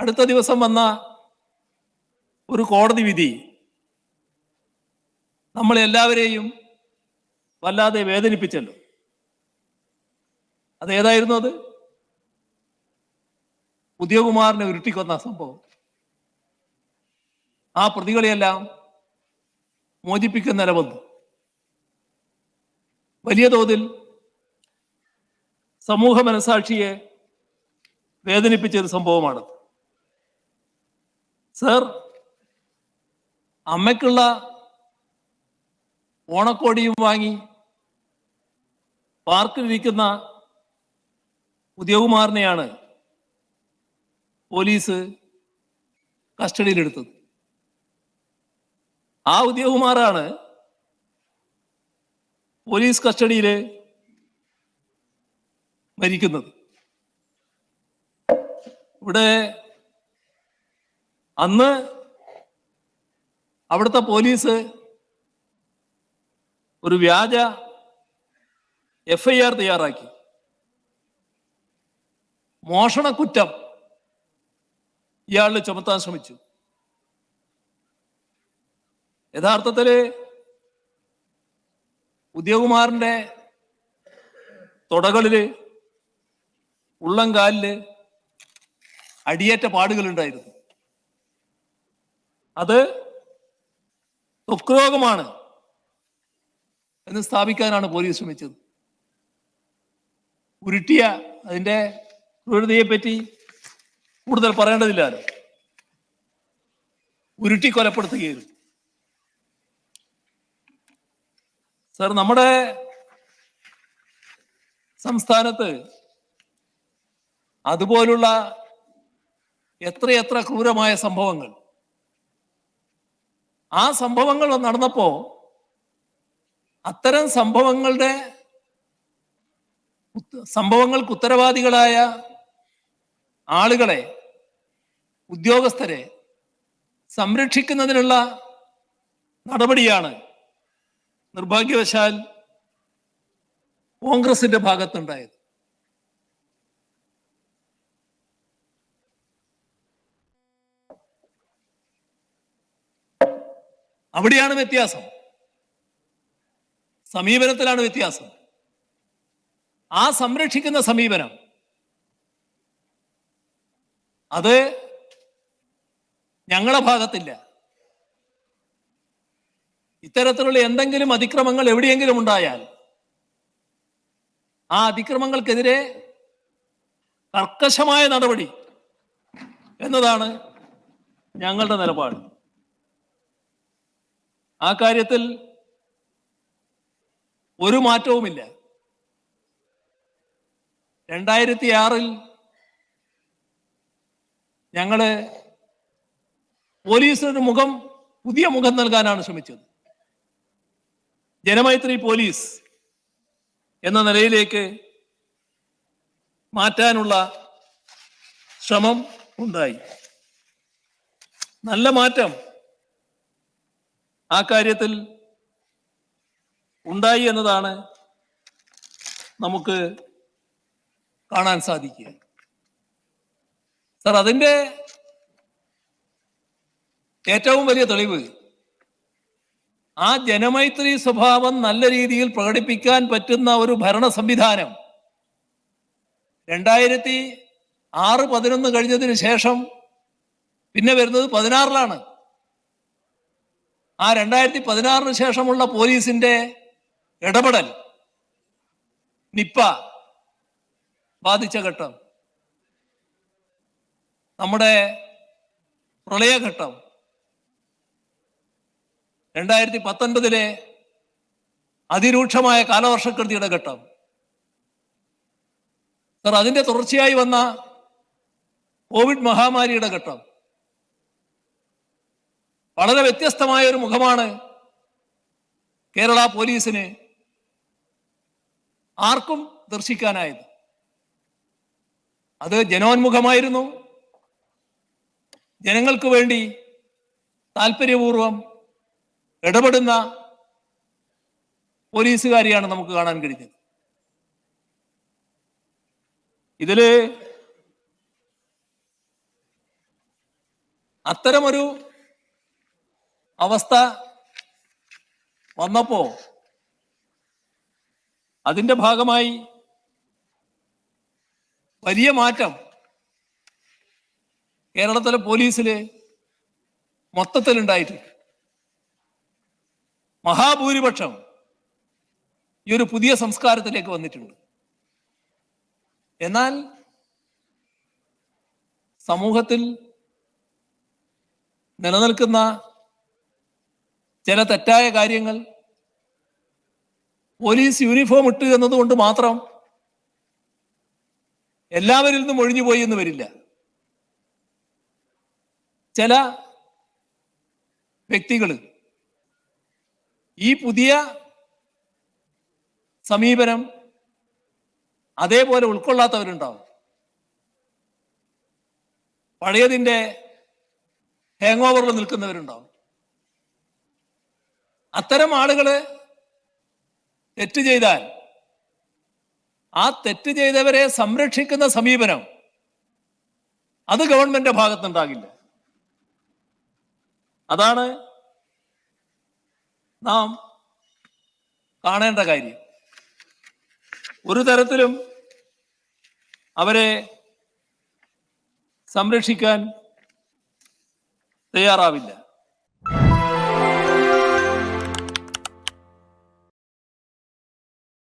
അടുത്ത ദിവസം വന്ന ഒരു കോടതി വിധി. നമ്മളെല്ലാവരെയും വല്ലാതെ വേദനിപ്പിച്ചല്ലോ. അതേതായിരുന്നു അത്? ഉദയകുമാറിനെ ഉരുട്ടിക്കൊന്ന സംഭവം. ആ പ്രതികളെയെല്ലാം മോചിപ്പിക്കുന്ന നിലവന്നു. വലിയ തോതിൽ സമൂഹ മനസാക്ഷിയെ വേദനിപ്പിച്ച ഒരു സംഭവമാണ് സർ അമ്മയ്ക്കുള്ള ഓണക്കോടിയും വാങ്ങി പാർക്കിലിരിക്കുന്ന ഉദ്യോഗകുമാറിനെയാണ് പോലീസ് കസ്റ്റഡിയിലെടുത്തത്. ആ ഉദ്യോഗകുമാറാണ് പോലീസ് കസ്റ്റഡിയിൽ മരിക്കുന്നത്. ഇവിടെ അന്ന് അവിടുത്തെ പോലീസ് ഒരു വ്യാജ എഫ് ഐ ആർ തയ്യാറാക്കി. മോഷണക്കുറ്റം ഇയാളിൽ ചുമത്താൻ ശ്രമിച്ചു. യഥാർത്ഥത്തിൽ ഉദ്യോഗകുമാറിന്റെ തുടകളിൽ ഉള്ളംകാലിൽ അടിയേറ്റ പാടുകളുണ്ടായിരുന്നു. അത് ത്വക്രോഗമാണ് എന്ന് സ്ഥാപിക്കാനാണ് പോലീസ് ശ്രമിച്ചത്. ഉരുട്ടിയ അതിന്റെ ക്രൂരതയെ പറ്റി കൂടുതൽ പറയേണ്ടതില്ലല്ലോ ഉരുട്ടി കൊലപ്പെടുത്തുകയായിരുന്നു. സർ നമ്മുടെ സംസ്ഥാനത്ത് അതുപോലുള്ള എത്രയെത്ര ക്രൂരമായ സംഭവങ്ങൾ ആ സംഭവങ്ങൾ നടന്നപ്പോ അത്തരം സംഭവങ്ങളുടെ സംഭവങ്ങൾക്ക് ഉത്തരവാദികളായ ആളുകളെ ഉദ്യോഗസ്ഥരെ സംരക്ഷിക്കുന്നതിനുള്ള നടപടിയാണ് നിർഭാഗ്യവശാൽ കോൺഗ്രസിന്റെ ഭാഗത്തുണ്ടായത്. അവിടെയാണ് വ്യത്യാസം. സമീപനത്തിലാണ് വ്യത്യാസം. ആ സംരക്ഷിക്കുന്ന സമീപനം. അത് ഞങ്ങളുടെ ഭാഗത്തില്ല. ഇത്തരത്തിലുള്ള എന്തെങ്കിലും അതിക്രമങ്ങൾ എവിടെയെങ്കിലും ഉണ്ടായാൽ ആ അതിക്രമങ്ങൾക്കെതിരെ കർക്കശമായ നടപടി എന്നതാണ് ഞങ്ങളുടെ നിലപാട്. ആ കാര്യത്തിൽ ഒരു മാറ്റവുമില്ല. രണ്ടായിരത്തി ആറിൽ ഞങ്ങൾ പോലീസിനൊരു മുഖം പുതിയ മുഖം നൽകാനാണ് ശ്രമിച്ചത്. ജനമൈത്രി പോലീസ് എന്ന നിലയിലേക്ക് മാറ്റാനുള്ള ശ്രമം ഉണ്ടായി. നല്ല മാറ്റം ആ കാര്യത്തിൽ ഉണ്ടായി എന്നതാണ് നമുക്ക് കാണാൻ സാധിക്കുക. സാർ അതിന്റെ ഏറ്റവും വലിയ തെളിവ് ആ ജനമൈത്രി സ്വഭാവം നല്ല രീതിയിൽ പ്രകടിപ്പിക്കാൻ പറ്റുന്ന ഒരു ഭരണ സംവിധാനം രണ്ടായിരത്തി ആറ് പതിനൊന്ന് കഴിഞ്ഞതിന് ശേഷം പിന്നെ വരുന്നത് പതിനാറിലാണ്. ആ രണ്ടായിരത്തി പതിനാറിന് ശേഷമുള്ള പോലീസിന്റെ ഇടപെടൽ നിപ്പ ബാധിച്ച ഘട്ടം നമ്മുടെ പ്രളയഘട്ടം രണ്ടായിരത്തി പത്തൊൻപതിലെ അതിരൂക്ഷമായ കാലവർഷക്കെടുതിയുടെ ഘട്ടം. സർ അതിന്റെ തുടർച്ചയായി വന്ന കോവിഡ് മഹാമാരിയുടെ ഘട്ടം. വളരെ വ്യത്യസ്തമായ ഒരു മുഖമാണ് കേരള പോലീസിന് ആർക്കും ദർശിക്കാനായത്. അത് ജനോന്മുഖമായിരുന്നു. ജനങ്ങൾക്ക് വേണ്ടി താല്പര്യപൂർവം ഇടപെടുന്ന പോലീസുകാരിയാണ് നമുക്ക് കാണാൻ കഴിഞ്ഞത്. ഇതിൽ അത്തരമൊരു അവസ്ഥ വന്നപ്പോ അതിന്റെ ഭാഗമായി വലിയ മാറ്റം കേരളത്തിലെ പോലീസിൽ മൊത്തത്തിലുണ്ടായിട്ടുണ്ട്. മഹാഭൂരിപക്ഷം ഈ ഒരു പുതിയ സംസ്കാരത്തിലേക്ക് വന്നിട്ടുണ്ട്. എന്നാൽ സമൂഹത്തിൽ നിലനിൽക്കുന്ന ചില തെറ്റായ കാര്യങ്ങൾ. പോലീസ് യൂണിഫോം ഇട്ട് എന്നതുകൊണ്ട് മാത്രം എല്ലാവരിൽ നിന്നും ഒഴിഞ്ഞുപോയി എന്ന് വരില്ല. ചില വ്യക്തികൾ ഈ പുതിയ സമീപനം അതേപോലെ ഉൾക്കൊള്ളാത്തവരുണ്ടാവും. പഴയതിന്റെ ഹാങ് ഓവറിൽ നിൽക്കുന്നവരുണ്ടാവും. അത്തരം ആളുകൾ തെറ്റ് ചെയ്താൽ ആ തെറ്റ് ചെയ്തവരെ സംരക്ഷിക്കുന്ന സമീപനം അത് ഗവൺമെന്റിന്റെ ഭാഗത്തുണ്ടാകില്ല അതാണ് നാം കാണേണ്ട കാര്യം. ഒരു തരത്തിലും അവരെ സംരക്ഷിക്കാൻ തയ്യാറാവില്ല.